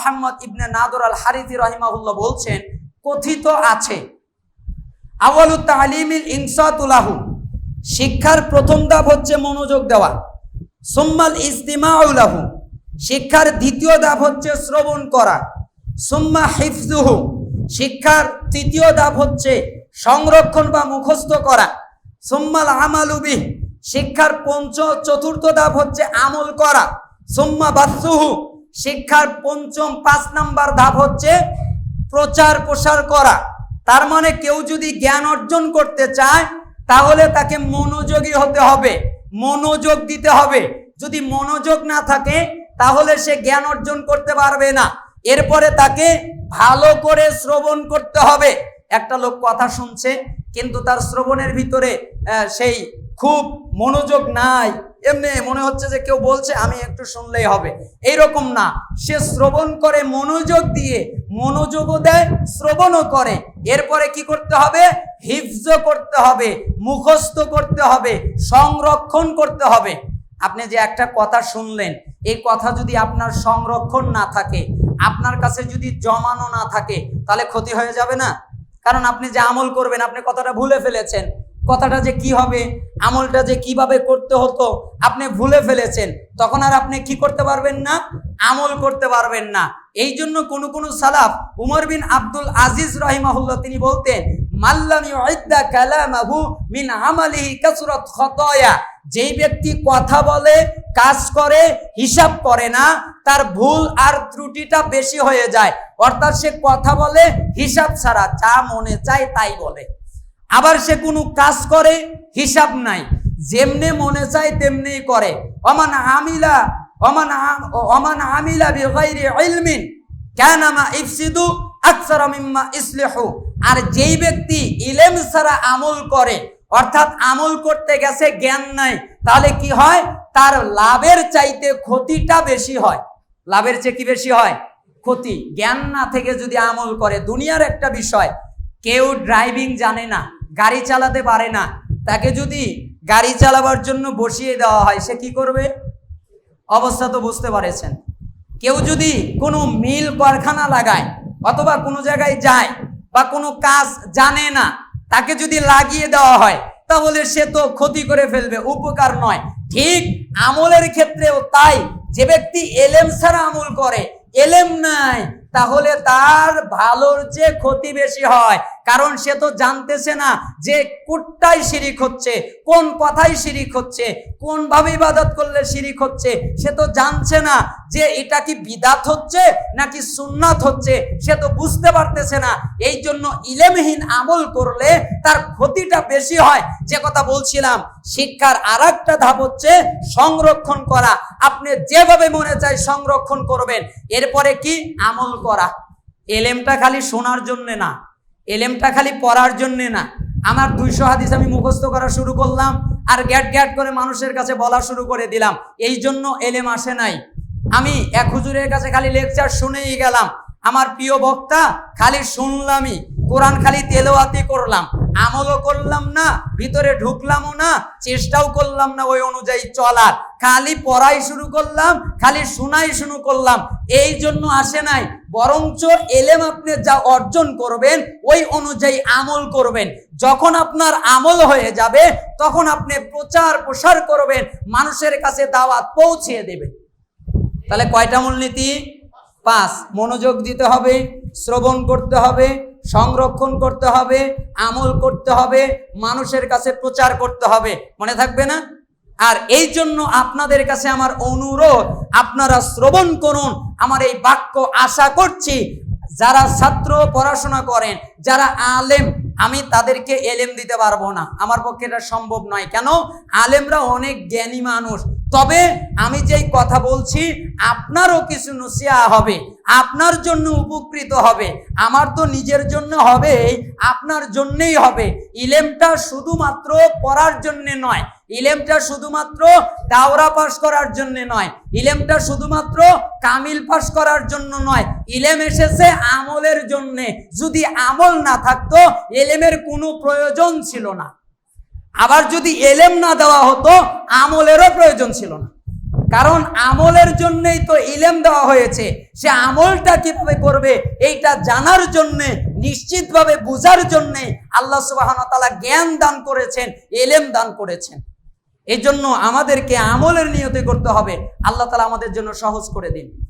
মোহাম্মদ ইবনে নাদর আল হারিথি রহিমাহুল্লাহ বলছেন, কথিত আছে, আওয়ালু তালিমিল ইনসাতুলাহু শিক্ষার প্রথম ধাপ হচ্ছে মনোযোগ দেওয়া। সুম্মাল ইস্তিমাউলাহু শিক্ষার দ্বিতীয় ধাপ হচ্ছে শ্রবণ করা। সুম্মা হিফজুহু শিক্ষার তৃতীয় ধাপ হচ্ছে সংরক্ষণ বা মুখস্থ করা। সুম্মাল আমালুবি শিক্ষার পঞ্চ চতুর্থ ধাপ হচ্ছে আমল করা। সুম্মা বাসুহু শিক্ষার পঞ্চম পাঁচ নাম্বার ধাপ হচ্ছে প্রচার প্রসার করা। তার মানে কেউ যদি জ্ঞান অর্জন করতে চায়, তাহলে তাকে মনোযোগী হতে হবে, মনোযোগ দিতে হবে। যদি মনোযোগ না থাকে, তাহলে সে জ্ঞান অর্জন করতে পারবে না। এরপরে তাকে ভালো করে শ্রবণ করতে হবে। একটা লোক কথা শুনছে, কিন্তু তার শ্রবণের ভিতরে সেই খুব মনোযোগ নাই। এমনি মনে হচ্ছে যে কেউ বলছে, আমি একটু শুনলেই হবে। এইরকম না। সে শ্রবণ করে মনোযোগ দিয়ে, মনোযোগও দেয়, শ্রবণও করে। এরপরে কি করতে হবে? হিফজ করতে হবে, মুখস্থ করতে হবে, সংরক্ষণ করতে হবে। আপনি যে একটা কথা শুনলেন, এই কথা যদি আপনার সংরক্ষণ না থাকে, আপনার কাছে যদি জমানো না থাকে, তাহলে ক্ষতি হয়ে যাবে না? কারণ আপনি যে আমল করবেন, আপনি কথাটা ভুলে ফেলেছেন। কথাটা যে কি হবে, আমলটা যে কীভাবে করতে হতো, আপনি ভুলে ফেলেছেন। তখন আর আপনি কি করতে পারবেন না? আমল করতে পারবেন না। এই জন্য কোন কোন সালাফ, উমর বিন আব্দুল আজিজ রহিমাহুল্লাহ তিনি বলতেন, মিন আমালিহি কাসরাত খতায়া। যেই ব্যক্তি কথা বলে, কাজ করে, হিসাব করে না, তার ভুল আর ত্রুটিটা বেশি হয়ে যায়। অর্থাৎ সে কথা বলে, হিসাব ছাড়া যা মনে চায় তাই বলে। আবার সে কোনো কাজ করে, হিসাব নাই। যেমনে মনে চায় তেমনি করে। অমান আমিলা, অমান আম- অমান আমিলা বিগাইরি ইলমিন কানামা ইফসিদু আকসারা মিম্মা ইসলিহু। আর যেই ব্যক্তি ইলেম ছাড়া আমল করে, অর্থাৎ আমল করতে গেছে, জ্ঞান নাই, তাহলে কি হয়? তার লাভের চাইতে ক্ষতিটা বেশি হয়। লাভের চেয়ে কি বেশি হয়? ক্ষতি। জ্ঞান না থেকে যদি আমল করে, দুনিয়ার একটা বিষয়, কেউ ড্রাইভিং জানে না। গাড়ি চালাতে পারে না। তাকে যদি গাড়ি চালাবার জন্য বসিয়ে দেওয়া হয়, সে কি করবে? অবস্থা তো বুঝতে পারেছেন। কেউ যদি কোনো মিল কারখানা লাগায় অথবা কোনো জায়গায় যায় বা কোনো কাজ জানে না, তাকে যদি লাগিয়ে দেওয়া হয়, তাহলে সে তো ক্ষতি করে ফেলবে, উপকার নয়। ঠিক আমলের ক্ষেত্রেও তাই। যে ব্যক্তি এলেম ছাড়া আমল করে, এলেম নাই, তাহলে তার ভালোর চেয়ে ক্ষতি বেশি হয়। কারণ সে তো জানতেছে না যে কোনটাই শিরিক হচ্ছে, কোন কথাই শিরিক হচ্ছে কোন ভাবে ইবাদত করলে শিরিক হচ্ছে, সে তো জানছে না যে এটা কি বিদাত হচ্ছে নাকি সুন্নাত হচ্ছে, সে তো বুঝতে পারতেছে না। এই জন্য ইলেমহীন আমল করলে তার ক্ষতিটা বেশি হয়। যে কথা বলছিলাম, শিক্ষার আর একটা ধাপ হচ্ছে সংরক্ষণ করা। আপনি যেভাবে মনে চায় সংরক্ষণ করবেন, এরপরে কি? আমল করা। এলেমটা খালি শোনার জন্যে না। এলেমটা খালি পড়ার জন্যে না। আমার দুইশো হাদিস আমি মুখস্থ করা শুরু করলাম আর গ্যাট গ্যাট করে মানুষের কাছে বলা শুরু করে দিলাম। এই জন্য এলেম আসে নাই। আমি এক হুজুরের কাছে খালি লেকচার শুনেই গেলাম। আমার প্রিয় বক্তা খালি শুনলামই। কোরআন খালি তেলোয়াতি করলাম, আমলও করলাম না, ভিতরে ঢুকলামও না, চেষ্টাও করলাম না ওই অনুযায়ী চলার। খালি পড়াই শুরু করলাম, খালি শোনাই শুরু করলাম। এই জন্য আসে নাই, বরঞ্চ এলেম আপনি যা অর্জন করবেন, ওই অনুযায়ী আমল করবেন। যখন আপনার আমল হয়ে যাবে, তখন আপনি প্রচার প্রসার করবেন, মানুষের কাছে দাওয়াত পৌঁছিয়ে দেবেন। তাহলে কয়টা মূলনীতি? পাঁচ। মনোযোগ দিতে হবে, শ্রবণ করতে হবে সংরক্ষণ করতে হবে, আমল করতে হবে, মানুষের কাছে প্রচার করতে হবে। মনে থাকবে না? আর এই জন্য আপনাদের কাছে আমার অনুরোধ, আপনারা শ্রবণ করুন। আমার এই বাক্য আশা করছি, যারা ছাত্র পড়াশোনা করেন, যারা আলেম, আমি তাদেরকে এলেম দিতে পারব না। আমার পক্ষে এটা সম্ভব নয়। কেন? আলেমরা অনেক জ্ঞানী মানুষ। তবে আমি যেই কথা বলছি, আপনারও কিছু নসিয়া হবে, আপনার জন্য উপকৃত হবে, আমার তো নিজের জন্য হবে আপনার জন্যই হবে। ইলেমটা শুধুমাত্র পড়ার জন্যে নয়, ইলেমটা শুধুমাত্র দাওরা পাশ করার জন্য নয়, ইলেমটা শুধুমাত্র কামিল পাশ করার জন্য নয়, ইলেম এসেছে আমলের জন্যে। যদি আমল না থাকতো এলেমের কোনো প্রয়োজন ছিল না। আবার যদি এলেম না দেওয়া হতো, আমলেরও প্রয়োজন ছিল না। কারণ আমলের জন্যই তো ইলেম দেওয়া হয়েছে। সে আমলটা কীভাবে করবে, এইটা জানার জন্যে, নিশ্চিতভাবে বুঝার জন্যে আল্লাহ সুবাহ তাআলা জ্ঞান দান করেছেন, এলেম দান করেছেন। এই জন্য আমাদেরকে আমলের নিয়তে করতে হবে। আল্লাহ তালা আমাদের জন্য সহজ করে দিন।